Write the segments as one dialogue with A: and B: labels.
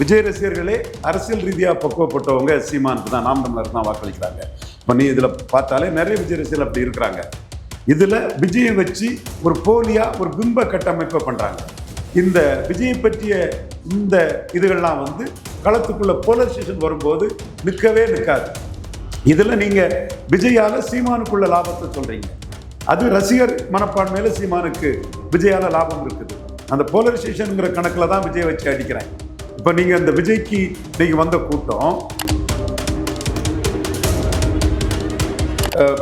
A: விஜய் ரசிகர்களே அரசியல் ரீதியாக பக்குவப்பட்டவங்க சீமானுக்கு தான் நாம் தமிழர் தான் வாக்களிக்கிறாங்க. இப்போ நீ இதில் பார்த்தாலே நிறைய விஜய் ரசிகர்கள் அப்படி இருக்கிறாங்க. இதில் விஜயை வச்சு ஒரு போலியாக ஒரு பிம்ப கட்டமைப்பை பண்ணுறாங்க இந்த விஜயை பற்றிய இந்த இதுகள்லாம் வந்து களத்துக்குள்ள போலரைசேஷன் வரும்போது நிற்கவே நிற்காது இதில் நீங்கள் விஜயால் சீமானுக்குள்ள லாபத்தை சொல்கிறீங்க அது ரசிகர் மனப்பான்மையில் சீமானுக்கு விஜயால் லாபம் இருக்குது. அந்த போலரைசேஷனுங்கிற கணக்கில் தான் விஜய் வச்சு அடிக்கிறேன் இப்போ நீங்கள் அந்த விஜய்க்கு நீங்கள் வந்த கூட்டம்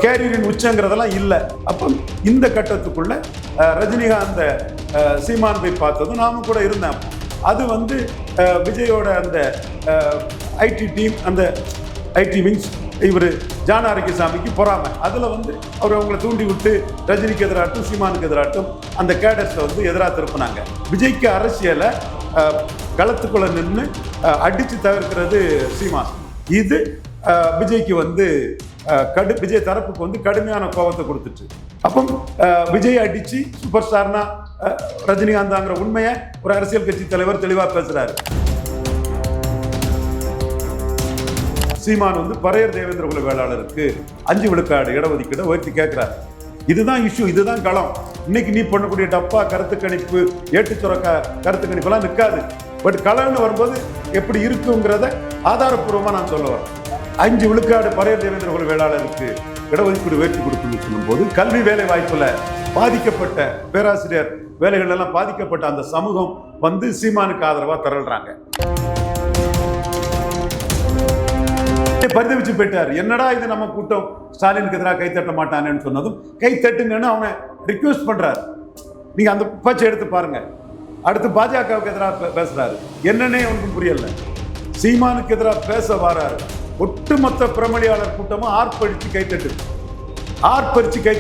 A: கேரியரின் உச்சங்கிறதெல்லாம் இல்லை. அப்போ இந்த கட்டத்துக்குள்ள ரஜினிகாந்த சீமான் போய் பார்த்ததும் நாமும் கூட இருந்தேன். அது வந்து விஜயோட அந்த ஐடி டீம் அந்த ஐடி விங்ஸ் இவர் ஜான சாமிக்கு பொறாமை. அதில் வந்து அவர் அவங்களை தூண்டி விட்டு ரஜினிக்கு எதிராட்டும் சீமானுக்கு எதிராட்டும் அந்த கேடர்ஸை வந்து எதிராக திருப்பினாங்க. விஜய்க்கு அரசியலை களத்துக்குள்ள நின்று அடித்து தவிர்க்கிறது சீமான். இது விஜய்க்கு வந்து கடு விஜய் தரப்புக்கு வந்து கடுமையான கோபத்தை கொடுத்துச்சு. அப்போ விஜய் அடித்து சூப்பர் ஸ்டார்னா ரஜினிகாந்தாங்கிற உண்மையை ஒரு அரசியல் கட்சி தலைவர் தெளிவாக பேசுகிறாரு சீமான் வந்து பரையர் தேவேந்திர குல வேளாளருக்கு அஞ்சு விழுக்காடு இடஒதுக்கீடு உயர்த்தி கேட்குறாரு. இதுதான் இஷ்யூ இதுதான் களம். இன்னைக்கு நீ பண்ணக்கூடிய டப்பா கருத்து கணிப்பு ஏட்டுச்சுரக்க கருத்து கணிப்பெல்லாம் நிற்காது பட் களம்னு வரும்போது எப்படி இருக்குங்கிறத ஆதாரப்பூர்வமாக நான் சொல்ல வரேன். அஞ்சு விழுக்காடு பழைய தேவேந்திர வேளாளருக்கு இடஒதுக்கீடு உயர்த்தி கொடுக்கணும்னு சொல்லும்போது கல்வி வேலை வாய்ப்பில் பாதிக்கப்பட்ட பேராசிரியர் வேலைகள் எல்லாம் பாதிக்கப்பட்ட அந்த சமூகம் வந்து சீமானுக்கு ஆதரவாக திரள்றாங்க. பரிதவிச்சு போயிட்டார். என்னடா இது நம்ம கூட்டம்? ஸ்டாலினுக்கு எதிராக கை தட்ட மாட்டானேன்னு சொன்னதும் கை தட்டுங்கன்னு அவனை ரிக்வெஸ்ட் பண்ணுறாரு நீங்கள் அந்த பச்சை எடுத்து பாருங்கள் அடுத்து பாஜகவுக்கு எதிராக பேசுறாரு. என்னன்னே ஒன்றும் புரியல. சீமானுக்கு எதிராக பேச வராரு. ஒட்டுமொத்த பிரமணியாளர் கூட்டமும் ஆர்ப்பரிச்சு கைத்தட்டுது. தட்டுது ஆர்ப்பரிச்சு கை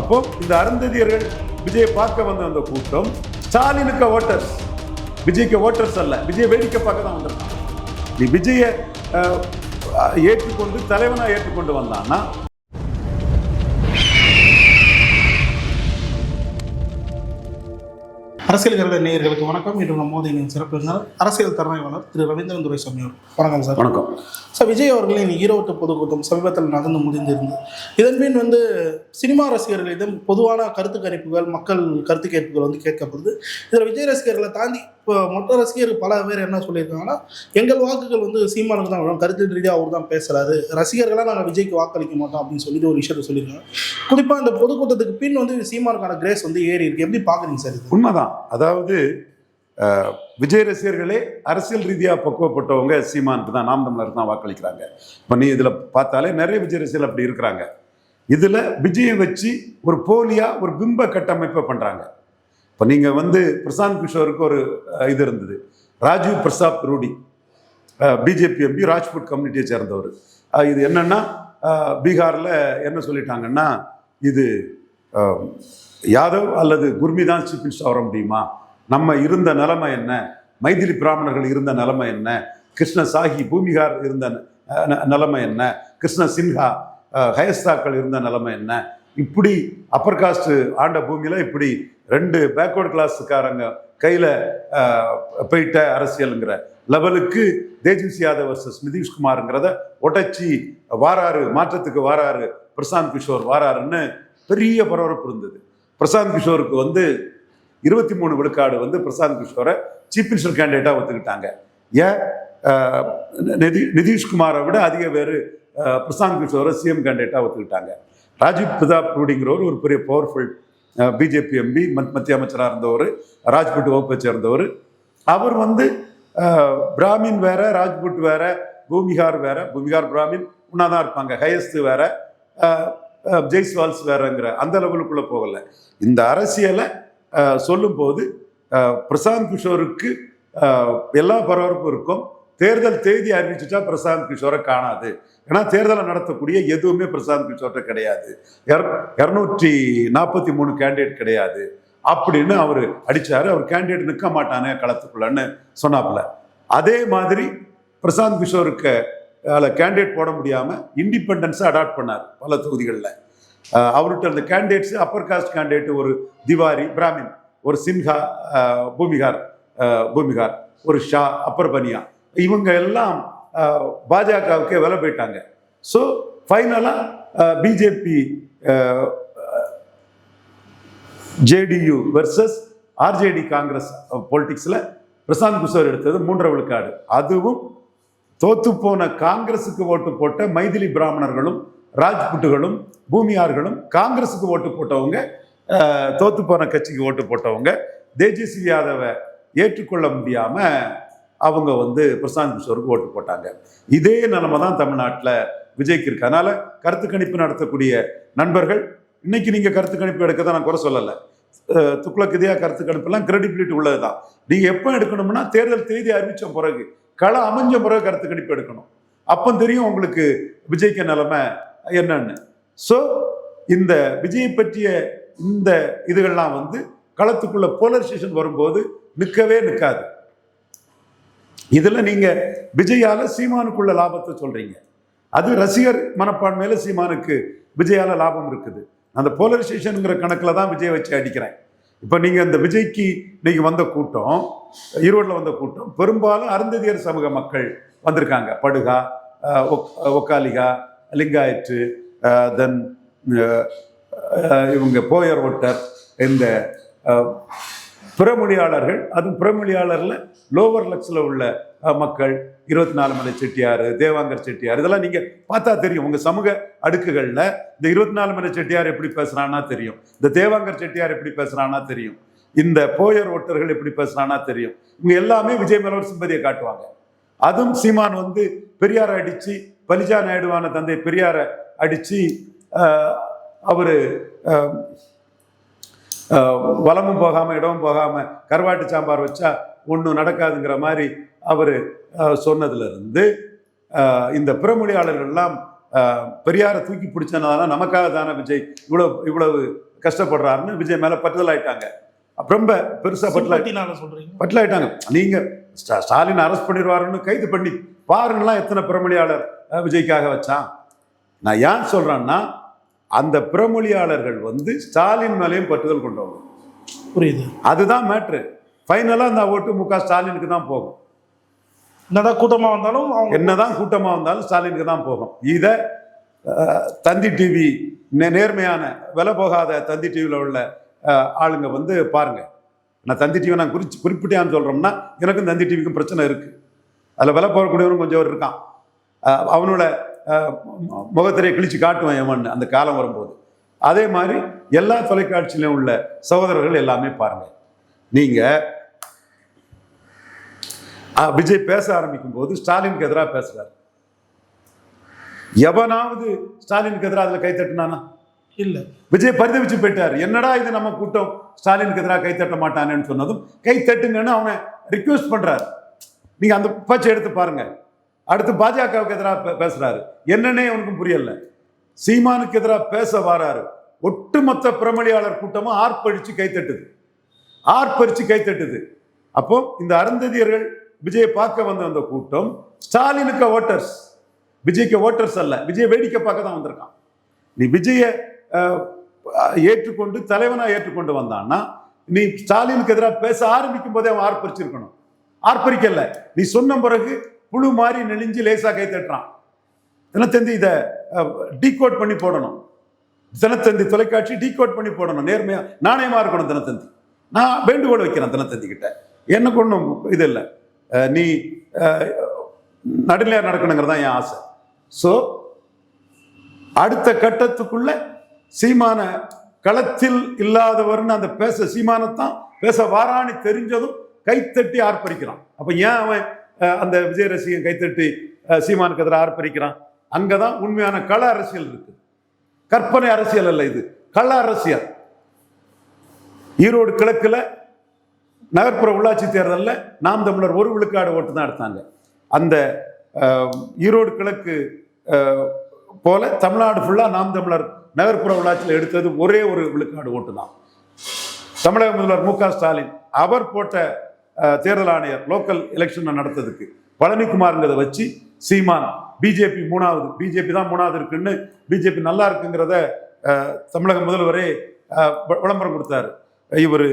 A: அப்போ இந்த அருந்ததியர்கள் விஜயை பார்க்க வந்த அந்த கூட்டம் ஸ்டாலினுக்கு ஓட்டர்ஸ் விஜய்க்கு ஓட்டர்ஸ் அல்ல. விஜய் வேடிக்கை பார்க்க தான் வந்திருக்கான் நீ விஜயை ஏற்றுக்கொண்டு தலைவனாக ஏற்றுக்கொண்டு வந்தான்னா
B: அரசியல் கருட நேயர்களுக்கு வணக்கம். இன்று நம்ம மோதி சிறப்பு அரசியல் திறமையாளர் திரு ரவீந்திரன் துரைசாமி அவர் வணக்கம் சார்.
A: வணக்கம்.
B: சார் விஜய் அவர்களின் ஈரோட்டு பொதுக்கூட்டம் சமீபத்தில் நடந்து முடிந்திருந்தது. இதன் பின் வந்து சினிமா ரசிகர்களிடம் பொதுவான கருத்து கணிப்புகள் மக்கள் கருத்து கேட்புகள் வந்து கேட்கப்படுது. இதில் விஜய் ரசிகர்களை தாண்டி இப்போ மொத்த ரசிகர் பல பேர் என்ன சொல்லியிருக்காங்கன்னா எங்கள் வாக்குகள் வந்து சீமானுக்கு தான் வரும். கருத்து ரீதியாக அவர் தான் பேசுறாரு. ரசிகர்களாக நாங்கள் விஜய்க்கு வாக்களிக்க மாட்டோம் அப்படின்னு சொல்லிட்டு ஒரு விஷயத்தை சொல்லியிருக்காங்க. குறிப்பாக இந்த பொதுக்கூட்டத்துக்கு பின் வந்து சீமானுக்கான கிரேஸ் வந்து ஏறி இருக்கு. எப்படி பார்க்குறீங்க சார் இது?
A: உண்மைதான். அதாவது விஜய் ரசிகர்களே அரசியல் ரீதியாக பக்குவப்பட்டவங்க சீமானுக்கு தான் நாம் தமிழர் தான் வாக்களிக்கிறாங்க. இப்போ நீ இதில் பார்த்தாலே நிறைய விஜய் ரசிகர்கள் அப்படி இருக்கிறாங்க. இதில் விஜயை வச்சு ஒரு போலியாக ஒரு பிம்ப கட்டமைப்பை பண்ணுறாங்க இப்போ நீங்கள் வந்து பிரசாந்த் கிஷோருக்கு ஒரு இது இருந்தது. ராஜீவ் பிரசாத் ரூடி பிஜேபி எம்பி ராஜ்புட் கம்யூனிட்டியை சேர்ந்தவர். இது என்னன்னா பீகாரில் என்ன சொல்லிட்டாங்கன்னா இது யாதவ் அல்லது குர்மி தான் சீஃப் மினிஸ்டர் வர முடியுமா? நம்ம இருந்த நிலைமை என்ன? மைதிலி பிராமணர்கள் இருந்த நிலைமை என்ன? கிருஷ்ண சாஹி பூமிகார் இருந்த நிலைமை என்ன? கிருஷ்ண சின்ஹா ஹயஸ்தாக்கள் இருந்த நிலைமை என்ன? இப்படி அப்பர் காஸ்ட் ஆண்ட பூமியில் இப்படி ரெண்டு பேக்வர்ட் கிளாஸுக்காரங்க கையில் போயிட்ட அரசியலுங்கிற லெவலுக்கு தேஜஸ்வி யாதவ் வர்சஸ் நிதிஷ்குமாருங்கிறத உடைச்சி வாராரு மாற்றத்துக்கு வாராரு பிரசாந்த் கிஷோர் வாராருன்னு பெரிய பரபரப்பு இருந்தது. பிரசாந்த் கிஷோருக்கு வந்து இருபத்தி மூணு விழுக்காடு வந்து பிரசாந்த் கிஷோரை சீஃப் மினிஸ்டர் கேண்டிடேட்டாக ஒத்துக்கிட்டாங்க. ஏன்? நிதி நிதிஷ்குமாரை விட அதிக பேர் பிரசாந்த் கிஷோரை சிஎம் கேண்டிடேட்டாக ஒத்துக்கிட்டாங்க. ராஜீவ் பிரதாப் ரூடிங்கிறவர் ஒரு பெரிய பவர்ஃபுல் பிஜேபி எம்பி மத்திய அமைச்சராக இருந்தவர் ராஜ்புட் வகுப்பை சேர்ந்தவர். அவர் வந்து பிராமின் வேற ராஜ்புட் வேற பூமிகார் வேற பூமிகார் பிராமின் ஒன்றா தான் இருப்பாங்க. ஹையஸ்ட் வேற ஜெய்ஸ்வால்ஸ் வேறங்கிற அந்த லெவலுக்குள்ள போகல. இந்த அரசியலை சொல்லும்போது பிரசாந்த் கிஷோருக்கு எல்லா பரபரப்பும் இருக்கும். தேர்தல் தேதி அறிவிச்சுட்டா பிரசாந்த் கிஷோரை காணாது. ஏன்னா தேர்தலை நடத்தக்கூடிய எதுவுமே பிரசாந்த் கிஷோர்கிட்ட கிடையாது. இரநூற்றி நாற்பத்தி மூணு கேண்டிடேட் கிடையாது. அப்படின்னு அவர் அடிச்சாரு. அவர் கேண்டிடேட் நிற்க மாட்டானே களத்துக்குள்ளன்னு சொன்னாப்புல. அதே மாதிரி பிரசாந்த் கிஷோருக்கு அதில் கேண்டிடேட் போட முடியாமல் இண்டிபெண்டன்ஸை அடாப்ட் பண்ணார் பல தொகுதிகளில். அவர்கிட்ட அந்த கேண்டிடேட்ஸ் அப்பர் காஸ்ட் கேண்டிடேட் ஒரு திவாரி பிராமின் ஒரு சின்ஹா பூமிகார் பூமிகார் ஒரு ஷா அப்பர் பனியா. இவங்க எல்லாம் பாஜகவுக்கே வில போயிட்டாங்க. ஸோ ஃபைனலாக BJP JDU versus RJD Congress பொலிட்டிக்ஸில் Prashant Kishor எடுத்தது மூன்றரை விழுக்காடு. அதுவும் தோத்துப்போன காங்கிரஸுக்கு ஓட்டு போட்ட மைதிலி பிராமணர்களும் ராஜ்புட்டுகளும் பூமியார்களும் காங்கிரஸுக்கு ஓட்டு போட்டவங்க தோத்து போன கட்சிக்கு ஓட்டு போட்டவங்க தேஜஸ்வி யாதவை ஏற்றுக்கொள்ள முடியாமல் அவங்க வந்து பிரசாந்த் கிஷோருக்கு ஓட்டு போட்டாங்க. இதே நிலைமை தான் தமிழ்நாட்டில் விஜய்க்கு இருக்கு. அதனால கருத்து கணிப்பு நடத்தக்கூடிய நண்பர்கள் இன்னைக்கு நீங்க கருத்து கணிப்பு எடுக்க தான் நான் குறை சொல்லலை. அஹ், துக்ளக் இதையா கருத்து கணிப்புலாம் கிரெடிபிலிட்டி உள்ளதுதான். நீங்க எப்போ எடுக்கணும்னா தேர்தல் தேதி அறிவிச்ச பிறகு களை அமைஞ்ச பிறகு கருத்து கணிப்பு எடுக்கணும். அப்போ தெரியும் உங்களுக்கு விஜய்க்கு நிலைமை என்னன்னு. ஸோ இந்த விஜயை பற்றிய இந்த இதுகள்லாம் வந்து களத்துக்குள்ள போலரைசேஷன் வரும்போது நிற்கவே நிற்காது இதில் நீங்கள் விஜயால சீமானுக்குள்ள லாபத்தை சொல்கிறீங்க அது ரசிகர் மனப்பான்மையில் சீமானுக்கு விஜயால லாபம் இருக்குது. அந்த போலரைசேஷனுங்கிற கணக்கில் தான் விஜய் வச்சு அடிக்கிறேன். இப்போ நீங்கள் இந்த விஜய்க்கு இன்னைக்கு வந்த கூட்டம் ஈரோட்டில் வந்த கூட்டம் பெரும்பாலும் அருந்ததியர் சமூக மக்கள் வந்திருக்காங்க. படுகா ஒக்- ஒக்காலிகா லிங்காயற்று தென் இவங்க போயர் ஓட்டர் இந்த பிறமொழியாளர்கள் அதுவும் பிறமொழியாளரில் லோவர் லக்ஸில் உள்ள மக்கள் இருபத்தி நாலு மலை செட்டியார் தேவாங்கர் செட்டியார் இதெல்லாம் நீங்கள் பார்த்தா தெரியும். உங்கள் சமூக அடுக்குகளில் இந்த இருபத்தி நாலு மலை செட்டியார் எப்படி பேசுகிறான்னா தெரியும். இந்த தேவாங்கர் செட்டியார் எப்படி பேசுகிறானா தெரியும். இந்த போயர் ஓட்டர்கள் எப்படி பேசுறான்னா தெரியும். இவங்க எல்லாமே விஜய் மேலவர் சிம்பதியை காட்டுவாங்க. அதுவும் சீமான் வந்து பெரியாரை அடித்து பலிஜா நாயுடுவான தந்தை பெரியாரை அடித்து அவர் ஆஹ், ஆஹ், வலமும் போகாம இடமும் போகாம கருவாட்டு சாம்பார் வச்சா ஒன்றும் நடக்காதுங்கிற மாதிரி அவர் சொன்னதுல இருந்து ஆஹ், இந்த பிறமொழியாளர்கள்லாம் பெரியாரை தூக்கி பிடிச்சனால நமக்காக தானே விஜய் இவ்வளவு இவ்வளவு கஷ்டப்படுறாருன்னு விஜய் மேல பற்றுதல் ஆயிட்டாங்க. ரொம்ப பெருசா பற்றுதல்
B: சிம்பத்தினால சொல்றீங்க?
A: பட்டிலாயிட்டாங்க நீங்க ஸ்டா- ஸ்டாலின் அரெஸ்ட் பண்ணிடுவாருன்னு கைது பண்ணி பாருங்களாம் எத்தனை பிரமொழியாளர் அஹ், விஜய்க்காக வச்சான். நான் ஏன் சொல்றேன்னா அந்த பிரமொழியாளர்கள் வந்து ஸ்டாலின் மேலேயும் பற்றுதல் கொண்டவங்க.
B: புரியுது.
A: அதுதான் மேட்ரு ஃபைனலாக அந்த ஓட்டு மு க ஸ்டாலினுக்கு தான் போகும்.
B: என்னதான் கூட்டமா வந்தாலும் அவங்க
A: என்னதான் கூட்டமாக வந்தாலும் ஸ்டாலினுக்கு தான் போகும். இதை தந்தி டிவி நேர்மையான விலை போகாத தந்தி டிவியில் உள்ள ஆளுங்க வந்து பாருங்க. நான் தந்தி டிவி நான் குறிச்சு குறிப்பிட்டேன்னு சொல்கிறோம்னா எனக்கும் தந்தி டிவிக்கும் பிரச்சனை இருக்கு. அதில் விலை போகக்கூடியவனும் கொஞ்சம் இருக்கான். அவனோட முகத்திரையை கிழிச்சு காட்டுவேன் எவன் அந்த காலம் வரும்போது. அதே மாதிரி எல்லா தொலைக்காட்சியிலும் உள்ள சகோதரர்கள் எல்லாமே பாருங்க. நீங்க அஹ், விஜய் பேச ஆரம்பிக்கும் போது ஸ்டாலினுக்கு எதிராக பேசுறாரு. எவனாவது ஸ்டாலினுக்கு எதிராக அதில் கை தட்டினானா?
B: இல்ல.
A: விஜய் பரிதவிச்சு போயிட்டார். என்னடா இது நம்ம கூட்டம்? ஸ்டாலினுக்கு எதிராக கை தட்ட மாட்டானேன்னு சொன்னதும் கை தட்டுங்கன்னு அவனை ரிக்வெஸ்ட் பண்றாரு. நீங்க அந்த பச்சை எடுத்து பாருங்க. அடுத்து பாஜகவுக்கு எதிராக பேசுறாரு. என்னன்னே உனக்கும் புரியல. சீமானுக்கு எதிராக பேச வராரு. ஒட்டுமொத்த பிரமணியாளர் கூட்டமும் ஆர்ப்பரிச்சு கைத்தட்டுது. ஆர்ப்பரிச்சு கைத்தட்டுது. அப்போ இந்த அருந்ததியர்கள் விஜயை பார்க்க வந்த அந்த கூட்டம் ஸ்டாலினுக்கு ஓட்டர்ஸ் விஜய்க்கு ஓட்டர்ஸ் அல்ல. விஜய் வேடிக்கை பார்க்க தான் வந்திருக்கான். நீ விஜய ஏற்றுக்கொண்டு தலைவனா ஏற்றுக்கொண்டு வந்தான்னா நீ ஸ்டாலினுக்கு எதிராக பேச ஆரம்பிக்கும் போதே அவன் ஆர்ப்பரிச்சிருக்கணும். ஆர்ப்பரிக்கல. நீ சொன்ன பிறகு புழு மாதிரி நெளிஞ்சு லேசாக கை தட்டுறான். தினத்தந்தி இதை டீகோட் பண்ணி போடணும். தினத்தந்தி தொலைக்காட்சி டீகோட் பண்ணி போடணும். நேர்மையா நாணயமா இருக்கணும் தினத்தந்தி. நான் வேண்டுகோள் வைக்கிறேன் தினத்தந்தி கிட்ட. எனக்கு ஒன்றும் இது இல்லை. நீ அஹ், நடக்கணுங்கிறது தான் என் ஆசை. ஸோ அடுத்த கட்டத்துக்குள்ள சீமான களத்தில் இல்லாதவர்னு அந்த பேச சீமானத்தான் பேச வாரான்னு தெரிஞ்சதும் கைத்தட்டி ஆர்ப்பரிக்கிறான். அப்போ ஏன் அவன் அந்த விஜய் ரசிகன் கைத்தட்டி சீமானுக்கு எதிராக ஆர்ப்பரிக்கிறான். அங்கதான் உண்மையான கள அரசியல் இருக்கு கற்பனை அரசியல் அல்ல இது. கள அரசியல். ஈரோடு கிழக்குல நகர்ப்புற உள்ளாட்சி தேர்தலில் நாம் தமிழர் ஒரு விழுக்காடு ஓட்டு தான் எடுத்தாங்க. அந்த ஈரோடு கிழக்கு போல தமிழ்நாடு ஃபுல்லாக நாம் தமிழர் நகர்ப்புற உள்ளாட்சியில் எடுத்தது ஒரே ஒரு விழுக்காடு ஓட்டு தான். தமிழக முதல்வர் மு க ஸ்டாலின் அவர் போட்ட தேர்தல் ஆணையர் லோக்கல் எலெக்ஷனை நடத்ததுக்கு. பழனிக்குமாருங்கிறத வச்சு சீமான் பிஜேபி மூணாவது பிஜேபி தான் மூணாவது இருக்குன்னு பிஜேபி நல்லா இருக்குங்கிறத தமிழக முதல்வரே விளம்பரம் கொடுத்தாரு. இவர்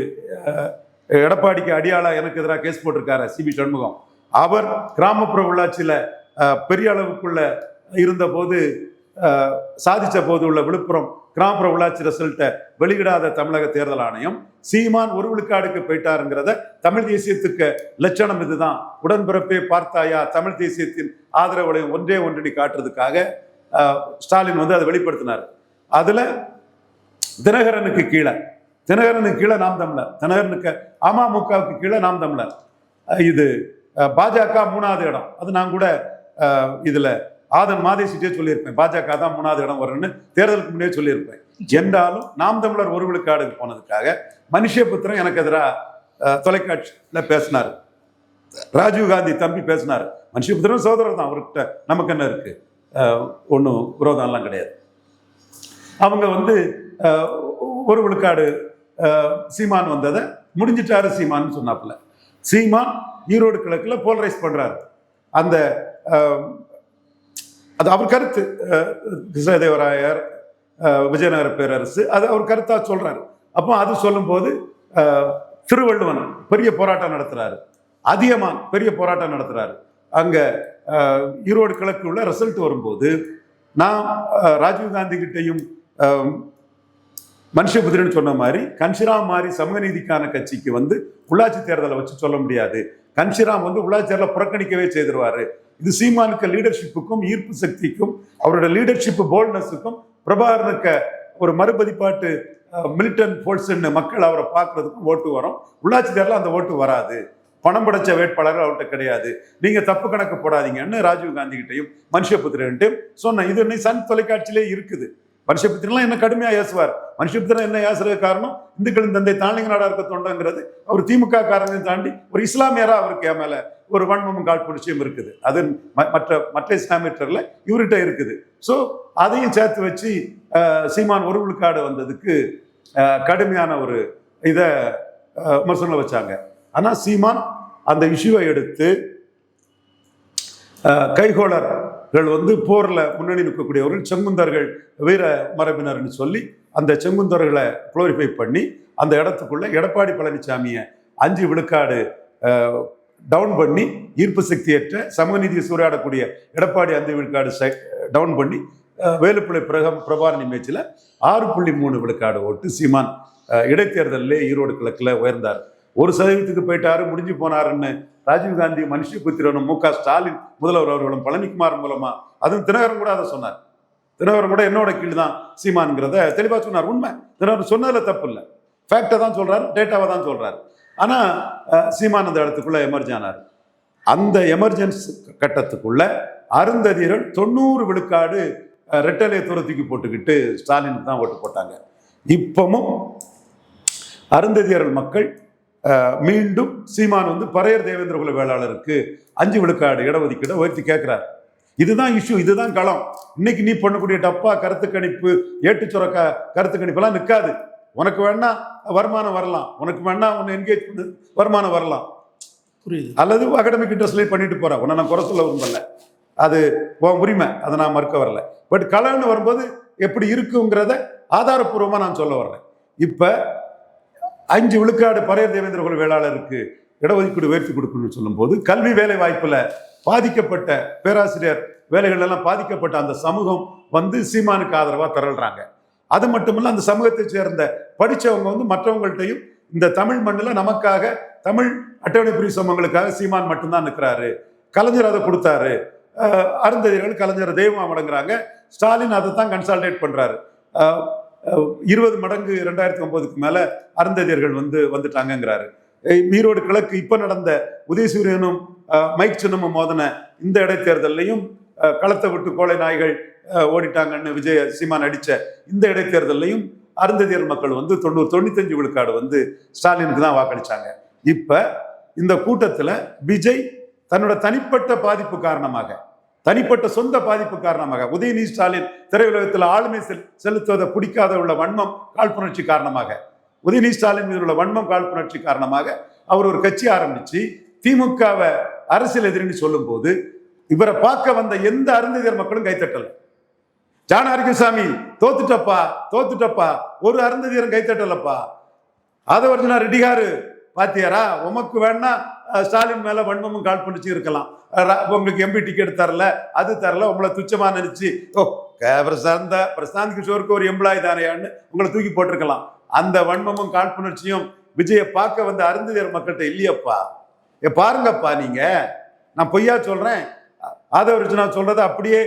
A: எடப்பாடிக்கு அடியாளா எனக்கு எதிராக கேஸ் போட்டிருக்காரு சிபி சண்முகம். அவர் கிராமப்புற உள்ளாட்சியில் பெரிய அளவுக்குள்ள இருந்தபோது சாதித்த போது உள்ள விழுப்புரம் கிராமப்புற உள்ளாட்சி ரிசல்ட்டை வெளியிடாத தமிழக தேர்தல் ஆணையம் சீமான் ஒரு விழுக்காடுக்கு போயிட்டாருங்கிறத தமிழ் தேசியத்துக்கு லட்சணம் இதுதான். உடன்பிறப்பே பார்த்தாயா? தமிழ் தேசியத்தின் ஆதரவுகளை ஒன்றே ஒன்றடி காட்டுறதுக்காக ஸ்டாலின் வந்து அதை வெளிப்படுத்தினார். அதில் தினகரனுக்கு கீழே தினகரனுக்கு கீழே நாம் தமிழர் தினகரனுக்கு அமமுகவுக்கு கீழே நாம் தமிழர். இது பாஜக மூணாவது இடம். அது நான் கூட இதில் ஆதன் மாதேசிட்டே சொல்லியிருப்பேன். பாஜக தான் மூணாவது இடம் வரும்னு தேர்தலுக்கு முன்னே சொல்லியிருப்பேன். என்றாலும் நாம் தமிழர் ஒரு விழுக்காடுக்கு போனதுக்காக மனுஷபுத்திரன் எனக்கு எதிராக தொலைக்காட்சியில பேசினார். ராஜீவ் காந்தி தம்பி பேசினார். மனுஷபுத்திரன் சோதரர் தான் அவர்கிட்ட நமக்கு என்ன இருக்கு? ஒன்றும் விரோதம்லாம் கிடையாது. அவங்க வந்து ஒரு விழுக்காடு சீமான் வந்ததை முடிஞ்சிட்டாரு சீமான்னு சொன்னாப்புல. சீமான் ஈரோடு கிழக்கில் போலரைஸ் பண்ணுறாரு அந்த அது அவர் கருத்து. கிருஷ்ணதேவராயர் விஜயநகர பேரரசு அது அவர் கருத்தாக சொல்கிறார் அப்போ அது சொல்லும்போது திருவள்ளுவன் பெரிய போராட்டம் நடத்துறாரு. அதியமான் பெரிய போராட்டம் நடத்துகிறாரு அங்கே ஈரோடு கிழக்கு உள்ள ரிசல்ட் வரும்போது நான் ராஜீவ்காந்தி ராஜீவ் காந்தி கிட்டையும் அஹ், மனுஷபுத்திரன் சொன்ன மாதிரி கன்ஷிராம் மாதிரி சமூக நீதிக்கான கட்சிக்கு வந்து உள்ளாட்சி தேர்தலை வச்சு சொல்ல முடியாது. கன்ஷிராம் வந்து உலாச்சாரில் புறக்கணிக்கவே செய்திருவாரு. இது சீமானுக்கு லீடர்ஷிப்புக்கும் ஈர்ப்பு சக்திக்கும் அவரோட லீடர்ஷிப் போல்ட்னஸுக்கும் பிரபாகரனுக்கு ஒரு மறுபதிப்பாட்டு மிலிட்டன் ஃபோர்ஸ்ன்னு மக்கள் அவரை பார்க்கறதுக்கும் ஓட்டு வரும். உள்ளாட்சி தேர்தலில் அந்த ஓட்டு வராது. பணம் படைச்ச வேட்பாளர் அவர்கிட்ட கிடையாது. நீங்க தப்பு கணக்கு போடாதீங்கன்னு ராஜீவ் காந்தி கிட்டையும் மனுஷபுத்திரன்ட்டையும் சொன்னேன். இது இன்னைக்கு சன் தொலைக்காட்சியிலே இருக்குது. மனுஷபுத்திரன்லாம் என்ன கடுமையா ஏசுவார். மனுஷபுத்திரன் என்ன ஏசுறது காரணம்? இந்துக்களின் தந்தை தானிங்க நாடா இருக்க தொண்டங்கிறது. அவர் திமுக காரங்களையும் தாண்டி ஒரு இஸ்லாமியரா அவருக்கு என் மேல ஒரு வன்மமும் காழ்ப்புணர்ச்சியும் இருக்குது. அது ம- மற்ற மற்ற இஸ்லாமியர்ல இவர்கிட்ட இருக்குது. ஸோ அதையும் சேர்த்து வச்சு சீமான் ஒரு விழுக்காடு வந்ததுக்கு கடுமையான ஒரு இதை விமர்சனம் வச்சாங்க. ஆனால் சீமான் அந்த இஷ்யூவை எடுத்து கைகோளர் இவர்கள் வந்து போரில் முன்னணி நிற்கக்கூடியவர்கள் செங்குந்தர்கள் வீர மரபினர்னு சொல்லி அந்த செங்குந்தர்களை குளோரிஃபை பண்ணி அந்த இடத்துக்குள்ள எடப்பாடி பழனிசாமியை அஞ்சு விழுக்காடு டவுன் பண்ணி ஈர்ப்பு சக்தியற்ற சமூகநீதியை சூறையாடக்கூடிய எடப்பாடி அஞ்சு விழுக்காடு டவுன் பண்ணி வேலுப்பிள்ளை பிரகம் பிரபாரணி மேட்சில் ஆறு புள்ளி மூணு விழுக்காடு ஓட்டு சீமான் இடைத்தேர்தலில் ஈரோடு கிழக்கில் உயர்ந்தார். ஒரு சதவீதத்துக்கு போயிட்டாரு முடிஞ்சு போனாருன்னு ராஜீவ்காந்தி மனுஷபுத்திரனும் மு க ஸ்டாலின் முதல்வர் அவர்களும் பழனிக்குமார் மூலமா அதுவும் தினகரன் கூட அதை சொன்னார். தினகரன் கூட என்னோட கீழ் தான் சீமான்ங்கிறத தெளிவாக சொன்னார். உண்மை. தினகரன் சொன்னதில் தப்பு இல்லை. ஃபேக்டை தான் சொல்றாரு டேட்டாவை தான் சொல்றாரு. ஆனால் சீமான் அந்த இடத்துக்குள்ள எமர்ஜ் ஆனார். அந்த எமர்ஜென்ஸ் கட்டத்துக்குள்ள அருந்ததியர்கள் தொண்ணூறு விழுக்காடு ரெட்டலை துரத்திக்கு போட்டுக்கிட்டு ஸ்டாலினுக்கு தான் ஓட்டு போட்டாங்க. இப்பவும் அருந்ததியர்கள் மக்கள் மீண்டும் சீமான் வந்து பறையர் தேவேந்திர குல வேளாளருக்கு அஞ்சு விழுக்காடு இடஒதுக்கீடை உயர்த்தி கேட்கிறார். இதுதான் இஷ்யூ இதுதான் களம். இன்னைக்கு நீ பண்ணக்கூடிய டப்பா கருத்து கணிப்பு ஏட்டு சுரக்கா கருத்து கணிப்பெல்லாம் நிற்காது உனக்கு வேணா வருமானம் வரலாம். உனக்கு வேணா உன்னை என்கேஜ் பண்ணு வருமானம் வரலாம்.
B: புரியுது.
A: அல்லது அகடமிக் இன்ட்ரெஸ்ட்லேயே பண்ணிட்டு போறேன் உன்னை நான் குறை சொல்ல விரும்பல. அது உன் உரிமை. அதை நான் மறுக்க வரல. பட் கலன்னு வரும்போது எப்படி இருக்குங்கிறத ஆதாரப்பூர்வமாக நான் சொல்ல வர்றேன் இப்போ அஞ்சு விழுக்காடு பறையர் தேவேந்திர குல வேளாளருக்கு இடஒதுக்கீடு உயர்த்தி கொடுக்கணும்னு சொல்லும்போது கல்வி வேலை வாய்ப்பில் பாதிக்கப்பட்ட பேராசிரியர் வேலைகள் எல்லாம் பாதிக்கப்பட்ட அந்த சமூகம் வந்து சீமானுக்கு ஆதரவாக திரள்றாங்க. அது மட்டுமல்ல அந்த சமூகத்தை சேர்ந்த படித்தவங்க வந்து மற்றவங்கள்ட்டையும் இந்த தமிழ் மண்ணில் நமக்காக தமிழ் அட்டவணை பிரிவு சமூகங்களுக்காக சீமான் மட்டும்தான் நிற்கிறாரு கலைஞர் அதை கொடுத்தாரு. அஹ் அருந்ததியர்கள் கலைஞர் தெய்வம் வழங்குறாங்க ஸ்டாலின் அதை தான் கன்சால்டேட் பண்ணுறாரு இருபது மடங்கு ரெண்டாயிரத்தி ஒன்பதுக்கு மேல அருந்ததியர்கள் வந்து வந்துட்டாங்கங்கிறாரு. ஈரோடு கிழக்கு இப்ப நடந்த உதயசூரியனும் மைக் சின்னமும் மோதன இந்த இடைத்தேர்தல்லையும் களத்தை விட்டு கோழை நாய்கள் ஓடிட்டாங்கன்னு விஜய சீமான் அடிச்ச இந்த இடைத்தேர்தல்லையும் அருந்ததியர் மக்கள் வந்து தொண்ணூறு தொண்ணூத்தஞ்சு விழுக்காடு வந்து ஸ்டாலினுக்கு தான் வாக்களிச்சாங்க. இப்ப இந்த கூட்டத்துல விஜய் தன்னோட தனிப்பட்ட பாதிப்பு காரணமாக தனிப்பட்ட சொந்த பாதிப்பு காரணமாக உதயநிதி ஸ்டாலின் திரையுலகத்தில் ஆளுமை செல் செலுத்துவதை பிடிக்காத உள்ள வன்மம் காழ்ப்புணர்ச்சி காரணமாக. உதயநிதி ஸ்டாலின் மீது உள்ள வன்மம் காழ்ப்புணர்ச்சி காரணமாக அவர் ஒரு கட்சி ஆரம்பித்து திமுகவை அரசியல் எதிரின்னு சொல்லும்போது இவரை பார்க்க வந்த எந்த அருந்ததியர் மக்களும் கைத்தட்டலை ஜான அரிகசாமி தோத்துட்டப்பா தோத்துட்டப்பா ஒரு அருந்ததியரும் கைத்தட்டலப்பா ஆதவர்ஜனா ரெட்டிகாரு பாத்தியாரா? உமக்கு வேணா ஸ்டாலின் மேல வன்மமும் கால் பண்ணிச்சு இருக்கலாம். உங்களுக்கு எம்பி டிக்கெட் தரல அது தரல உங்களை துச்சமா நினைச்சு ஓ பிரசாந்த பிரசாந்த் கிஷோருக்கு ஒரு எம்ப்ளாய் தானையான்னு உங்களை தூக்கி போட்டிருக்கலாம். அந்த வன்மமும் காழ்ப்புணர்ச்சியும் விஜயை பார்க்க வந்த அருந்ததியர் மக்கள்கிட்ட இல்லையப்பா. ஏ பாருங்கப்பா நீங்க. நான் பொய்யா சொல்றேன். ஆதவ நான் சொல்றதை அப்படியே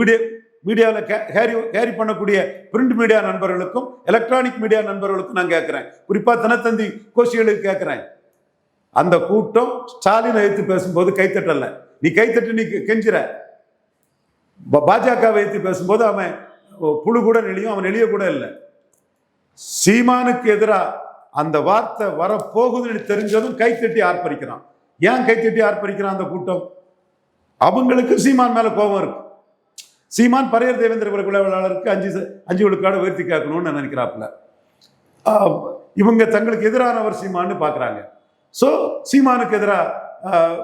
A: வீடியோ மீடியாவில் கேரி கேரி பண்ணக்கூடிய பிரிண்ட் மீடியா நண்பர்களுக்கும் எலக்ட்ரானிக் மீடியா நண்பர்களுக்கும் நான் கேட்குறேன். குறிப்பாக தினத்தந்தி கோஷிகளுக்கு கேட்குறேன். அந்த கூட்டம் ஸ்டாலினை எதிர்த்து பேசும்போது கைத்தட்டல நீ கைத்தட்டு நீ கெஞ்சிற. ப- பாஜகவை எதிர்த்து பேசும்போது அவன் புழு கூட நெளியும் அவன் நெளிய கூட இல்லை. சீமானுக்கு எதிராக அந்த வார்த்தை வரப்போகுதுன்னு தெரிஞ்சதும் கைத்தட்டி ஆர்ப்பரிக்கிறான். ஏன் கைத்தட்டி ஆர்ப்பரிக்கிறான் அந்த கூட்டம்? அவங்களுக்கு சீமான் மேல கோபம் இருக்கு. சீமான் பரையர் தேவேந்திர குல அஞ்சு அஞ்சு விழுக்காடு உயர்த்தி கேட்கணும்னு நினைக்கிறாப்புல. இவங்க தங்களுக்கு எதிரானவர் சீமான்னு பார்க்குறாங்க. ஸோ சீமானுக்கு எதிராக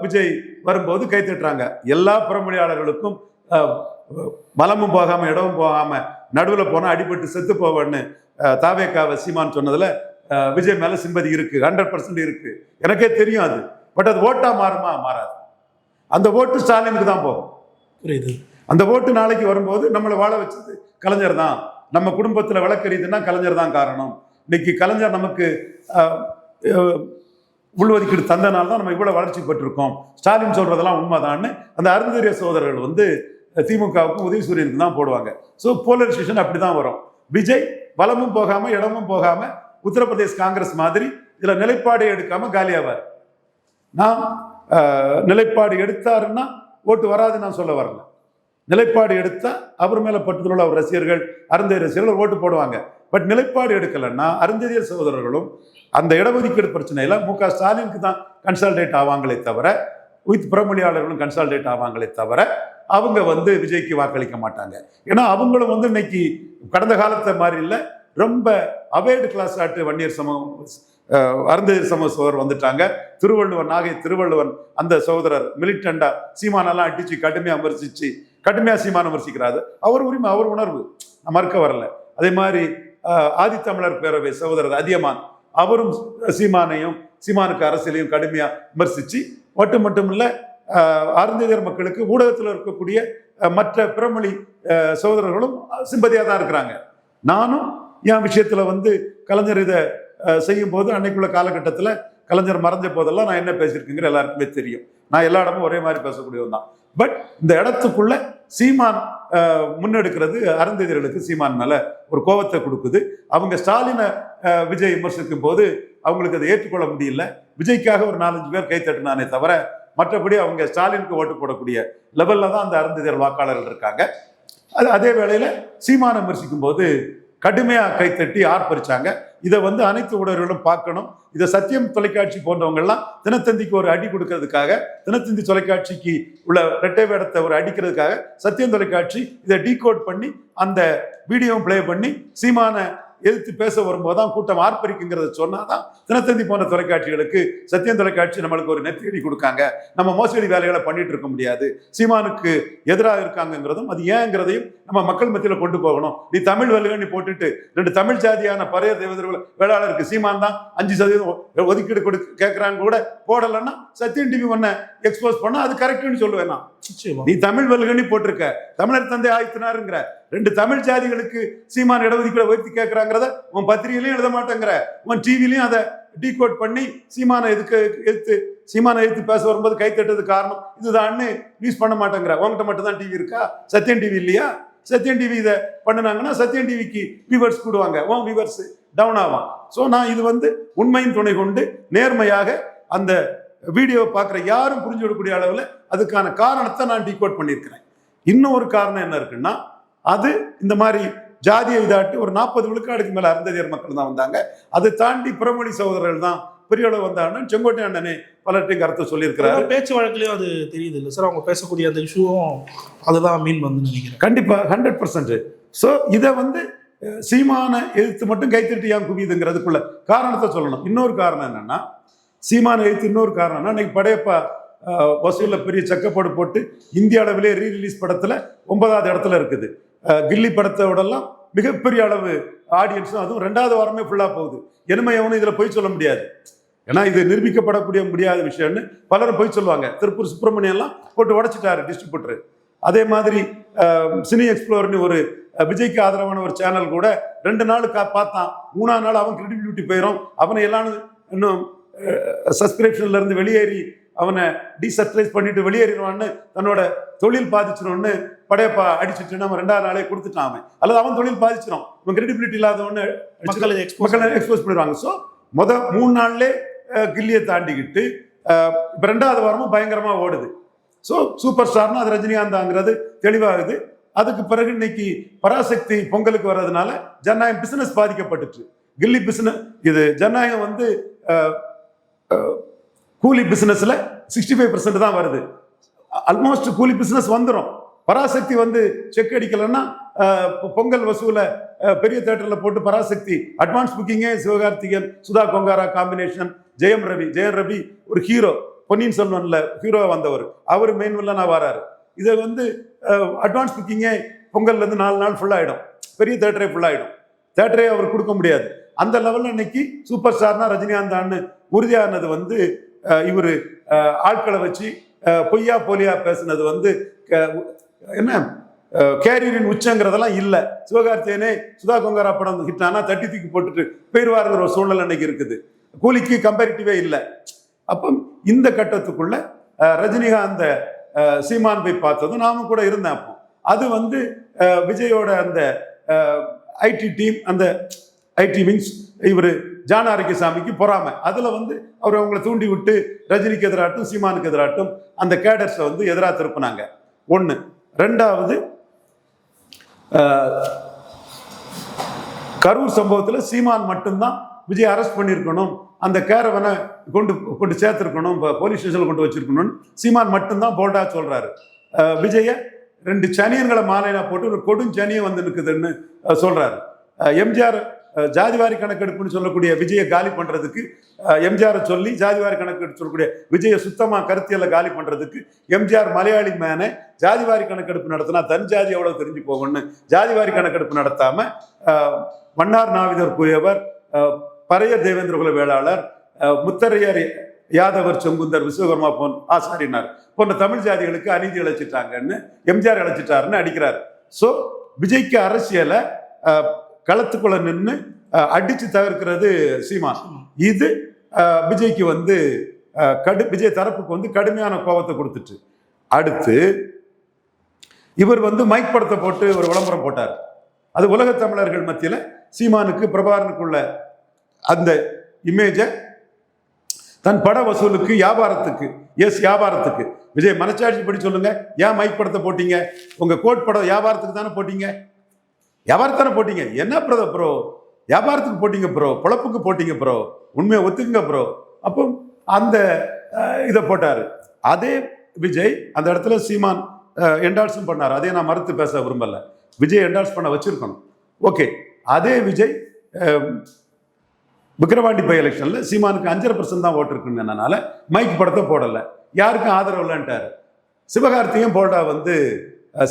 A: விஜய் வரும்போது கை தட்டுறாங்க. எல்லா புறமொழியாளர்களுக்கும் பலமும் மலமும் இடமும் போகாமல் நடுவில் போனால் அடிபட்டு செத்து போவேன்னு தாவேக்காவை சீமான் சொன்னதில் விஜய் மேலே சிம்பதி இருக்கு ஹண்ட்ரட் பர்சன்ட் இருக்கு. எனக்கே தெரியும் அது. பட் அது ஓட்டா மாறுமா? மாறாது. அந்த ஓட்டு ஸ்டாலினுக்கு தான் போகும்.
B: புரியுது.
A: அந்த ஓட்டு நாளைக்கு வரும்போது நம்மளை வாழ வச்சது கலைஞர் தான். நம்ம குடும்பத்தில் வழக்கறிதுன்னா கலைஞர் தான் காரணம். இன்னைக்கு கலைஞர் நமக்கு உள்ஒதுக்கீடு தந்தனால தான் நம்ம இவ்வளோ வளர்ச்சி பெற்றிருக்கோம். ஸ்டாலின் சொல்றதெல்லாம் உண்மைதான்னு அந்த அருந்தரிய சோதரர்கள் வந்து திமுகவுக்கும் உதயசூரியனுக்கு தான் போடுவாங்க. ஸோ போலரைசேஷன் அப்படி தான் வரும். விஜய் வளமும் போகாமல் இடமும் போகாமல் உத்தரப்பிரதேஷ் காங்கிரஸ் மாதிரி இதில் நிலைப்பாடு எடுக்காமல் காலியாவார். நான் நிலைப்பாடு எடுத்தாருன்னா ஓட்டு வராது நான் சொல்ல வரல. நிலைப்பாடு எடுத்தா அவர் மேல பட்டுதலுள்ள அவர் ரசிகர்கள் அருந்ததியர் ரசிகர்கள் ஓட்டு போடுவாங்க. பட் நிலைப்பாடு எடுக்கலைன்னா அருந்ததியர் சகோதரர்களும் அந்த இடஒதுக்கீடு பிரச்சனையில மு க. ஸ்டாலினுக்கு தான் கன்சால்டேட் ஆவாங்களே தவிர வித் புறமொழியாளர்களும் கன்சால்டேட் ஆவாங்களே தவிர அவங்க வந்து விஜய்க்கு வாக்களிக்க மாட்டாங்க. ஏன்னா அவங்களும் வந்து இன்னைக்கு கடந்த காலத்தை மாதிரி இல்லை ரொம்ப அவேர்டு கிளாஸ் ஆட்டு வன்னியர் சமூகம் அருந்ததிர் சமூக சோதரர் வந்துட்டாங்க. திருவள்ளுவர் நாகை திருவள்ளுவன் அந்த சகோதரர் மிலிட்டண்டா சீமானெல்லாம் அடிச்சு கடுமையாக விமர்சிச்சு கடுமையா சீமான விமர்சிக்கிறாரு. அவர் உரிமை அவர் உணர்வு. நான் மறுக்க வரல. அதே மாதிரி ஆதித்தமிழர் பேரவை சகோதரர் அதியமான் அவரும் சீமானையும் சீமானுக்கு அரசியலையும் கடுமையா விமர்சிச்சு மட்டும் மட்டும் இல்ல அருந்ததியர் மக்களுக்கு ஊடகத்தில் இருக்கக்கூடிய மற்ற பிறமொழி சகோதரர்களும் சிம்பதியாக தான் இருக்கிறாங்க. நானும் என் விஷயத்தில் வந்து கலைஞர் இதை செய்யும் போது அன்னைக்குள்ள காலகட்டத்தில் கலைஞர் மறைஞ்ச போதெல்லாம் நான் என்ன பேசியிருக்கேங்கிற எல்லாருக்குமே தெரியும். நான் எல்லா இடமும் ஒரே மாதிரி பேசக்கூடியவன் தான். பட் இந்த இடத்துக்குள்ள சீமான் முன்னெடுக்கிறது அருந்ததிகளுக்கு சீமான் மேல ஒரு கோபத்தை கொடுக்குது. அவங்க ஸ்டாலினை விஜய் விமர்சிக்கும் போது அவங்களுக்கு அதை ஏற்றுக்கொள்ள முடியல. விஜய்க்காக ஒரு நாலஞ்சு பேர் கை தட்டினானே தவிர மற்றபடி அவங்க ஸ்டாலினுக்கு ஓட்டு போடக்கூடிய லெவல்ல தான் அந்த அருந்ததியர் வாக்காளர்கள் இருக்காங்க. அது அதே வேளையில சீமானை விமர்சிக்கும் போது கடுமையாக கைத்தட்டி ஆர்ப்பரிச்சாங்க. இதை வந்து அனைத்து ஊடகர்களும் பார்க்கணும். இதை சத்தியம் தொலைக்காட்சி போன்றவங்கெல்லாம் தினத்தந்திக்கு ஒரு அடி கொடுக்கறதுக்காக தினத்தந்தி தொலைக்காட்சிக்கு உள்ள ரெட்டை வேடத்தை ஒரு அடிக்கிறதுக்காக சத்தியம் தொலைக்காட்சி இதை டீகோட் பண்ணி அந்த வீடியோவும் ப்ளே பண்ணி சீமான எதிர்த்து பேச வரும்போது தான் கூட்டம் ஆர்ப்பரிக்குங்கிறத சொன்னாதான் தினத்தந்தி போன்ற தொலைக்காட்சிகளுக்கு சத்தியம் தொலைக்காட்சி நம்மளுக்கு ஒரு நெத்தியடி கொடுக்காங்க. நம்ம மோசடி வேலைகளை பண்ணிட்டு இருக்க முடியாது. சீமானுக்கு எதிராக இருக்காங்கங்கிறதும் அது ஏங்கிறதையும் நம்ம மக்கள் மத்தியில் கொண்டு போகணும். நீ தமிழ் வலுகன்னு போட்டுட்டு ரெண்டு தமிழ் ஜாதியான பறைய தேவதர் வேளாளருக்கு சீமான் தான் அஞ்சு சதவீதம் ஒதுக்கீடு கொடு கேட்குறாங்க கூட போடலைன்னா சத்தியம் டிவி ஒன்ன எக்ஸ்போஸ் பண்ணா அது கரெக்ட்னு சொல்லுவேன் நான். நீ தமிழ் வல்கனி போட்டிருக்க. தமிழர் தந்தை ஆயத்தினாருங்கிற ரெண்டு தமிழ் ஜாதிகளுக்கு சீமான் இடஒதுக்கீடு உயர்த்தி கேட்கறாங்கிறத உன் பத்திரிகையிலையும் எழுத மாட்டேங்கிற. உன் டிவிலையும் அதை டீகோட் பண்ணி சீமானை எதுக்கு எதிர்த்து சீமானை எதிர்த்து பேச வரும்போது கை தட்டது காரணம் இதுதான்னு நியூஸ் பண்ண மாட்டேங்கிற. உன்கிட்ட மட்டும் தான் டிவி இருக்கா? சத்யம் டிவி இல்லையா? சத்யம் டிவி இதை பண்ணுனாங்கன்னா சத்யம் டிவிக்கு வியூவர்ஸ் கூடுவாங்க. உன் வியூவர்ஸ் டவுன் ஆவான். ஸோ நான் இது வந்து உண்மையின் துணை கொண்டு நேர்மையாக அந்த வீடியோவை பார்க்குற யாரும் புரிஞ்சு விடக்கூடிய அளவில் அதுக்கான காரணத்தை நான் டீகோட் பண்ணியிருக்கிறேன். இன்னும் ஒரு காரணம் என்ன இருக்குன்னா அது இந்த மாதிரி ஜாதியை இதாட்டி ஒரு நாற்பது விழுக்காடுக்கு மேல அருந்ததியர் மக்கள் தான் வந்தாங்க. அதை தாண்டி புறமொழி சகோதரர்கள் தான் பெரிய அளவு வந்தாங்கன்னா செங்கோட்டை அண்ணனே பலர்ட்டையும் கருத்தை சொல்லியிருக்கிறாரு.
B: பேச்சு வழக்குலயும் அது தெரியுது இல்லை சார். அவங்க பேசக்கூடிய அந்த இஷ்யூவும் அதுதான் மீன் வந்து நினைக்கிறேன்.
A: கண்டிப்பா ஹண்ட்ரட் பர்சன்ட் ஸோ இதை வந்து சீமான எதிர்த்து மட்டும் கைத்தட்டி ஏன் குவியுதுங்கிறதுக்குள்ள காரணத்தை சொல்லணும். இன்னொரு காரணம் என்னன்னா சீமான எதிர்த்து இன்னொரு காரணம்னா இன்னைக்கு படையப்பா வசூல்ல பெரிய செக்கப்பாடு போட்டு இந்திய அளவிலே ரீ ரிலீஸ் படத்துல ஒன்பதாவது இடத்துல இருக்குது. கில்லி படத்தோடலாம் மிகப்பெரிய அளவு ஆடியன்ஸும் அதுவும் ரெண்டாவது வாரமே ஃபுல்லாக போகுது. எனிமை எவனும் இதில் போய் சொல்ல முடியாது. ஏன்னா இது நிரூபிக்கப்படக்கூடிய முடியாத விஷயம்னு பலரும் போய் சொல்லுவாங்க. திருப்பூர் சுப்பிரமணியம்லாம் போட்டு உடச்சிட்டாரு டிஸ்ட்ரிபியூட்டர் அதே மாதிரி சினி எக்ஸ்ப்ளோர்னு ஒரு விஜய்க்கு ஆதரவான ஒரு சேனல் கூட ரெண்டு நாள் கா பார்த்தான். மூணாவது நாள் அவன் கிரெடிபிலிட்டி போயிடும் அவனை எல்லாம் இன்னும் சப்ஸ்கிரிப்ஷன்லேருந்து வெளியேறி அவனை டீசப்ஸ்கிரைப் பண்ணிட்டு வெளியேறிடுவான்னு தன்னோட தொழில் பாதிச்சிடும்னு படையப்பா அடிச்சுட்டு நம்ம ரெண்டாவது நாளே கொடுத்துட்டான் அவன். அல்லது அவன் தொழில் பாதிச்சிடும் அவன் கிரெடிபிலிட்டி இல்லாதவன்னு
B: மக்கள்
A: எக்ஸ்போஸ் பண்ணிடுவாங்க. ஸோ முத மூணு நாள்லே கில்லியை தாண்டிக்கிட்டு இப்ப ரெண்டாவது வாரமும் பயங்கரமா ஓடுது. ஸோ சூப்பர் ஸ்டார்னா அது ரஜினிகாந்தாங்கிறது தெளிவாகுது. அதுக்கு பிறகு இன்னைக்கு பராசக்தி பொங்கலுக்கு வர்றதுனால ஜனநாயகம் பிசினஸ் பாதிக்கப்பட்டுச்சு. கில்லி பிசினஸ் இது ஜனநாயகம் வந்து கூலி பிஸ்னஸில் சிக்ஸ்டி ஃபைவ் தான் வருது. ஆல்மோஸ்ட் கூலி பிஸ்னஸ் வந்துடும் பராசக்தி வந்து செக் அடிக்கலைன்னா பொங்கல் வசூலை பெரிய தேட்டரில் போட்டு பராசக்தி. அட்வான்ஸ் புக்கிங்கே சிவகார்த்திகன் சுதா கொங்காரா காம்பினேஷன் ஜெயம் ரவி. ஜெயம் ரவி ஒரு ஹீரோ பொன்னியின் செல்வனில் ஹீரோவா வந்தவர். அவர் மெயின் வில்லனாக வராரு. இதை வந்து அட்வான்ஸ் புக்கிங்கே பொங்கல்லேருந்து நாலு நாள் ஃபுல்லாகிடும் பெரிய தேட்டரே ஃபுல்லாகிடும் தேட்டரே அவர் கொடுக்க முடியாது. அந்த லெவலில் இன்னைக்கு சூப்பர் ஸ்டார்னா ரஜினிகாந்தான்னு உறுதியானது வந்து இவர் ஆட்களை வச்சு பொய்யா போலியா பேசுனது வந்து க- என்ன கேரியரின் உச்சங்கிறதெல்லாம் இல்லை. சிவகார்த்தியனே சுதா கொங்காரா படம் ஹிட் ஆனால் தட்டி தூக்கி போட்டுட்டு போயிடுவாருங்கிற ஒரு சூழ்நிலை அன்னைக்கு இருக்குது. கூலிக்கு கம்பேரிட்டிவே இல்லை. அப்போ இந்த கட்டத்துக்குள்ள ரஜினிகாந்த சீமான் போய் பார்த்ததும் நாமும் கூட இருந்தேன் அப்போ. அது வந்து விஜயோட அந்த ஐடி டீம் அந்த ஐடி விங்ஸ் இவர் ஜான ஆரோக்கியசாமிக்கு பொறாமை. அதில் வந்து அவர் அவங்கள தூண்டி விட்டு ரஜினிக்கு எதிராட்டும் சீமானுக்கு எதிராட்டும் அந்த கேடர்ஸை வந்து எதிராக திருப்பினாங்க. ஒன்று ரெண்டாவது கரூர் சம்பவத்தில் சீமான் மட்டும்தான் விஜய் அரெஸ்ட் பண்ணியிருக்கணும். அந்த கேரவனை கொண்டு கொண்டு சேர்த்துருக்கணும் போலீஸ் ஸ்டேஷனில் கொண்டு வச்சிருக்கணும்னு சீமான் மட்டும்தான் போல்டாக சொல்கிறாரு விஜயை ரெண்டு சனியன்களை மாலையில போட்டு ஒரு கொடும் சனியை வந்து நிற்குதுன்னு சொல்கிறாரு எம்ஜிஆர் ஜாதிவாரி கணக்கெடுப்புன்னு சொல்லக்கூடிய விஜயை காலி பண்றதுக்கு எம்ஜிஆரை சொல்லி ஜாதிவாரி கணக்கெடுப்பு சொல்லக்கூடிய விஜயை சுத்தமாக கருத்தியலை காலி பண்றதுக்கு எம்ஜிஆர் மலையாளி மேனை ஜாதிவாரி கணக்கெடுப்பு நடத்தினா தன் ஜாதி எவ்வளவு தெரிஞ்சு போகும்னு ஜாதிவாரி கணக்கெடுப்பு நடத்தாம மன்னார் நாவிதர் குயவர் பறைய பறையர் வேளாளர் அஹ், முத்தரையர் யாதவர் செங்குந்தர் விஸ்வகர்மா போன் ஆசாரினார். போன்ற தமிழ் ஜாதிகளுக்கு அநீதி இழைச்சிட்டாங்கன்னு எம்ஜிஆர் இழைச்சிட்டாருன்னு அடிக்கிறார். ஸோ விஜய்க்கு அரசியலை அஹ், களத்துக்குள்ள நின்று அடிச்சு தவிர்க்கிறது சீமா. இது விஜய்க்கு வந்து கடு விஜய் தரப்புக்கு வந்து கடுமையான கோபத்தை கொடுத்துட்டு. அடுத்து இவர் வந்து மைக் படத்தை போட்டு ஒரு விளம்பரம் போட்டார். அது உலக தமிழர்கள் மத்தியில் சீமானுக்கு பிரபாகரனுக்குள்ள அந்த இமேஜை தன் பட வசூலுக்கு வியாபாரத்துக்கு எஸ் வியாபாரத்துக்கு. விஜய் மனச்சாட்சி படி சொல்லுங்க ஏன் மைக் படத்தை போட்டீங்க? உங்க கோட் படம் வியாபாரத்துக்கு தானே போட்டீங்க? வியாபாரத்தானே போட்டீங்க? என்ன பிரதர் ப்ரோ வியாபாரத்துக்கு போட்டீங்க ப்ரோ பொழப்புக்கு போட்டீங்க ப்ரோ உண்மையை ஒத்துக்குங்க ப்ரோ அப்போ அந்த இதை போட்டார். அதே விஜய் அந்த இடத்துல சீமான் என்டால்ஸும் பண்ணார். அதே நான் மறுத்து பேச விரும்பல. விஜய் என்டால்ஸ் பண்ண வச்சுருக்கணும். ஓகே. அதே விஜய் விக்ரவாண்டி பை எலெக்ஷனில் சீமானுக்கு அஞ்சரை பர்சன்ட் தான் ஓட்டு இருக்குங்கனால மைக் படத்தை போடலை. யாருக்கும் ஆதரவு இல்லைன்ட்டார். சிவகார்த்தியும் போல்டா வந்து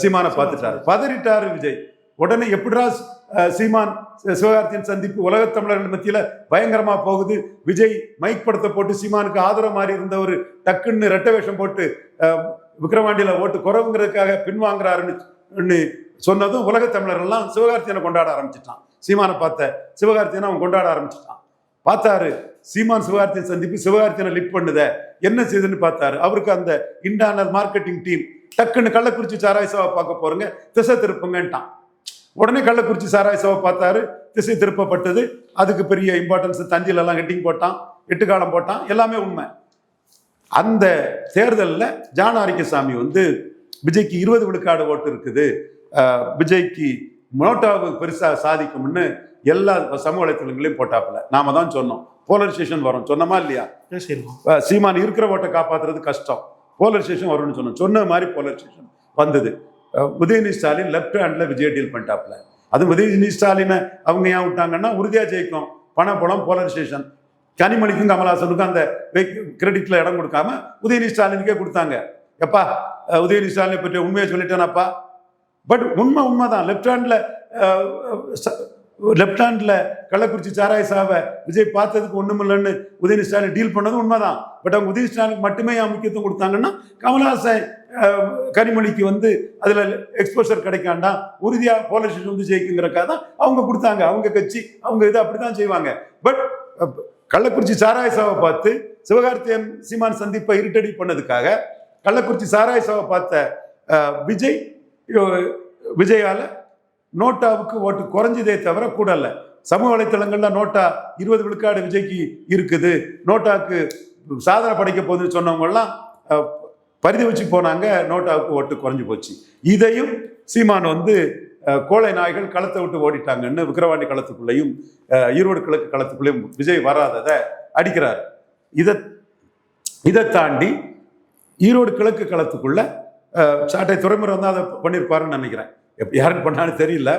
A: சீமானை பார்த்துட்டாரு. பதறிட்டார் விஜய். உடனே எப்படிடா சீமான் சிவகார்த்தியின் சந்திப்பு உலகத் தமிழர்கள் மத்தியில் பயங்கரமா போகுது. விஜய் மைக் படத்தை போட்டு சீமானுக்கு ஆதரவு மாறி இருந்தவர் டக்குன்னு ரெட்ட வேஷம் போட்டு விக்ரவாண்டியில் ஓட்டு குறவுங்கிறதுக்காக பின்வாங்குறாருன்னு சொன்னதும் உலகத் தமிழர்கள்லாம் சிவகார்த்தியனை கொண்டாட ஆரம்பிச்சிட்டான். சீமானை பார்த்த சிவகார்த்தியனை அவன் கொண்டாட ஆரம்பிச்சிட்டான். பார்த்தாரு சீமான் சிவகார்த்தியன் சந்திப்பு சிவகார்த்தியனை லிட் பண்ணுத என்ன செய்துன்னு பார்த்தாரு. அவருக்கு அந்த இன்டர்னல் மார்க்கெட்டிங் டீம் டக்குன்னு கள்ளக்குறிச்சி சாராய் சவா பார்க்க போறேங்க திசை திருப்புங்கன்ட்டான். உடனே கள்ளக்குறிச்சி சாராய் சவா பார்த்தாரு திசை திருப்பப்பட்டது. அதுக்கு பெரிய இம்பார்ட்டன்ஸ் தஞ்சில எல்லாம் ஹெட்டிங் போட்டான் எட்டு காலம் போட்டான். எல்லாமே உண்மை. அந்த தேர்தலில் ஜான ஆரிக்கசாமி வந்து விஜய்க்கு இருபது விழுக்காடு ஓட்டு இருக்குது. விஜய்க்கு மோட்டாவுக்கு பெருசாக சாதிக்கும்னு எல்லா சமூக வலைத்தளங்களையும் போட்டாப்புல. நாம தான் சொன்னோம். போலரைசேஷன் வரும். சொன்னோமா இல்லையா? சீமான் இருக்கிற ஓட்டை காப்பாத்துறது கஷ்டம். போலரைசேஷன் வரும்னு சொன்னோம். சொன்ன மாதிரி போலரைசேஷன் வந்தது. Udhayanidhi Stalin left handle Vijay deal பண்ணிட்டாப்புல. அது உதயநிதி ஸ்டாலினை அவங்க ஏன் விட்டாங்கன்னா உறுதியாக ஜெயிக்கும். பணம் பணம் போலரைசேஷன் கனிமணிக்கும் கமலஹாசனுக்கும் அந்த கிரெடிட்ல இடம் கொடுக்காம உதயநிதி ஸ்டாலினுக்கே கொடுத்தாங்க. எப்பா உதயநிதி ஸ்டாலினை பற்றி உண்மையை சொல்லிட்டேனாப்பா? பட் உண்மை உண்மைதான். லெஃப்ட் ஹேண்டில் லெஃப்ட் ஹேண்ட்ல கள்ளக்குறிச்சி சாராய சாவை விஜய் பார்த்ததுக்கு ஒன்றுமில்லைன்னு உதயநிதி ஸ்டாலின் டீல் பண்ணது உண்மைதான். பட் அவங்க உதயநிதி ஸ்டாலினுக்கு மட்டுமே ஏன் முக்கியத்துவம் கொடுத்தாங்கன்னா கமல்ஹாசன் கனிமொழிக்கு வந்து அதில் எக்ஸ்போஷர் கிடைக்காண்டா உறுதியாக போலீஸ் வந்து ஜெயிக்குங்கிறக்காக தான் அவங்க கொடுத்தாங்க. அவங்க கட்சி அவங்க இது அப்படிதான் செய்வாங்க. பட் கள்ளக்குறிச்சி சாராய சாவை பார்த்து சிவகார்த்தியன் சீமான் சந்திப்பை இருட்டடி பண்ணதுக்காக கள்ளக்குறிச்சி சாராய சாவை பார்த்த விஜய் விஜயால நோட்டாவுக்கு ஓட்டு குறைஞ்சதே தவிர கூடல சமூக வலைத்தளங்கள்ல நோட்டா இருபது விழுக்காடு விஜய்க்கு இருக்குது. நோட்டாவுக்கு சாதனை படைக்க போகுதுன்னு சொன்னவங்கெல்லாம் பரிதி வச்சு போனாங்க நோட்டாவுக்கு ஓட்டு குறைஞ்சு போச்சு. இதையும் சீமான் வந்து கோழை நாய்கள் களத்தை விட்டு ஓடிட்டாங்கன்னு விக்கிரவாண்டி களத்துக்குள்ளேயும் ஈரோடு கிழக்கு களத்துக்குள்ளேயும் விஜய் வராததை அடிக்கிறார். இதை இதை தாண்டி ஈரோடு கிழக்கு களத்துக்குள்ள சாட்டை துறைமுறை வந்து அதை பண்ணியிருப்பாருன்னு நினைக்கிறேன். யாருன்னு யாருக்கு பண்ணாலும் தெரியல.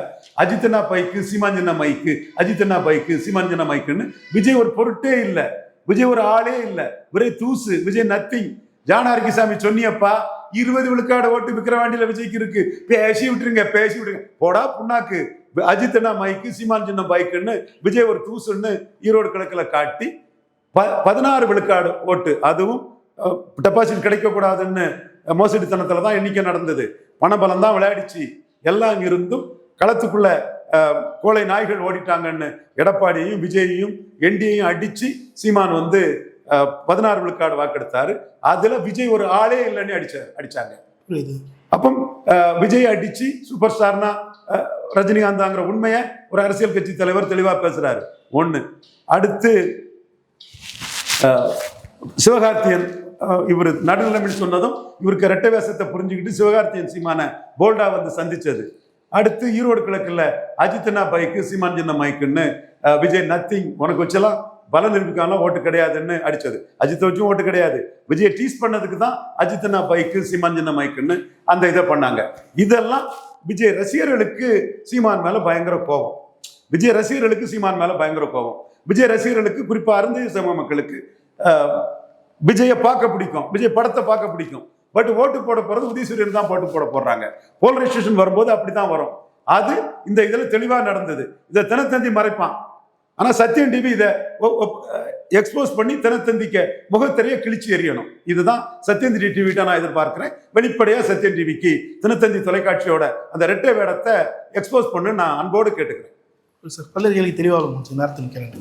A: அஜித்தனா பைக்கு சீமாஞ்சனா மைக்கு அஜித்தனா பைக்கு சீமாஞ்சனா மைக்குன்னு விஜய் ஒரு பொருட்டே இல்லை. விஜய் ஒரு ஆளே இல்லை. ஒரே தூசு விஜய் நத்திங் ஜானாரிக்கிசாமி சொன்னியப்பா இருபது விழுக்காடு ஓட்டு விக்கிரவாண்டியில விஜய்க்கு இருக்கு. பேசி விட்டுருங்க பேசி விட்டுருங்க. போடா புண்ணாக்கு. அஜித்தனா மைக்கு சீமாஞ்சனா பைக்குன்னு விஜய் ஒரு தூசுன்னு ஈரோடு கிழக்கில் காட்டி ப பதினாறு விழுக்காடு ஓட்டு. அதுவும் டெபாசிட் கிடைக்கக்கூடாதுன்னு மோசடித்தனத்தில் தான் எண்ணிக்கை நடந்தது. பணபலம் தான் விளையாடிச்சு. எல்லாம் இருந்தும் களத்துக்குள்ள கோழை நாய்கள் ஓடிட்டாங்கன்னு எடப்பாடியையும் விஜயையும் என்டியையும் அடிச்சு சீமான் வந்து பதினாறு விழுக்காடு வாக்கெடுத்தாரு. அதுல விஜய் ஒரு ஆளே இல்லைன்னு அடிச்ச அடிச்சாங்க. அப்போ விஜய் அடிச்சு சூப்பர் ஸ்டார்னா ரஜினிகாந்தாங்கிற உண்மையை ஒரு அரசியல் கட்சி தலைவர் தெளிவா பேசுறாரு. ஒண்ணு. அடுத்து சிவகார்த்தியன் இவர் நடுநிலைமை சொன்னதும் இவருக்கு ரெட்டை வேஷத்தை புரிஞ்சுக்கிட்டு சிவகார்த்தியன் சீமான போல்டா வந்து சந்திச்சது. அடுத்து ஈரோடு கிழக்குல அஜித்னா பைக்கு சீமான் சின்ன மைக்குன்னு விஜய் நத்திங் உனக்கு வச்செல்லாம் பல நிரூபிக்கலாம் ஓட்டு கிடையாதுன்னு அடிச்சது. அஜித்தை வச்சும் ஓட்டு கிடையாது. விஜய் டீஸ் பண்ணதுக்கு தான் அஜித்னா பைக்கு சீமான் சின்ன மைக்குன்னு அந்த இதை பண்ணாங்க. இதெல்லாம் விஜய் ரசிகர்களுக்கு சீமான் மேலே பயங்கர கோபம். விஜய் ரசிகர்களுக்கு சீமான் மேலே பயங்கர கோபம். விஜய் ரசிகர்களுக்கு குறிப்பாக இருந்து சமூக மக்களுக்கு விஜயை பார்க்க பிடிக்கும். விஜய் படத்தை பார்க்க பிடிக்கும். பட் ஓட்டு போட போறது உதயசூரியன் தான் போட்டு போட போடுறாங்க. போலரைசேஷன் வரும்போது அப்படிதான் வரும். அது இந்த இதில் தெளிவா நடந்தது. இதை தினத்தந்தி மறைப்பான். ஆனா சத்தியம் டிவி இதை எக்ஸ்போஸ் பண்ணி தினத்தந்திக்க முகத்திரைய கிழிச்சு எறியணும். இதுதான் சத்யம் டிவிட்ட நான் எதிர்பார்க்கிறேன். வெளிப்படையா சத்யன் டிவிக்கு தினத்தந்தி தொலைக்காட்சியோட அந்த ரெட்டை வேடத்தை எக்ஸ்போஸ் பண்ணு நான் அன்போடு கேட்டுக்கிறேன்.
B: சார் பல்லர் தெளிவாக இருந்துச்சு நேரத்தில் கேள்வி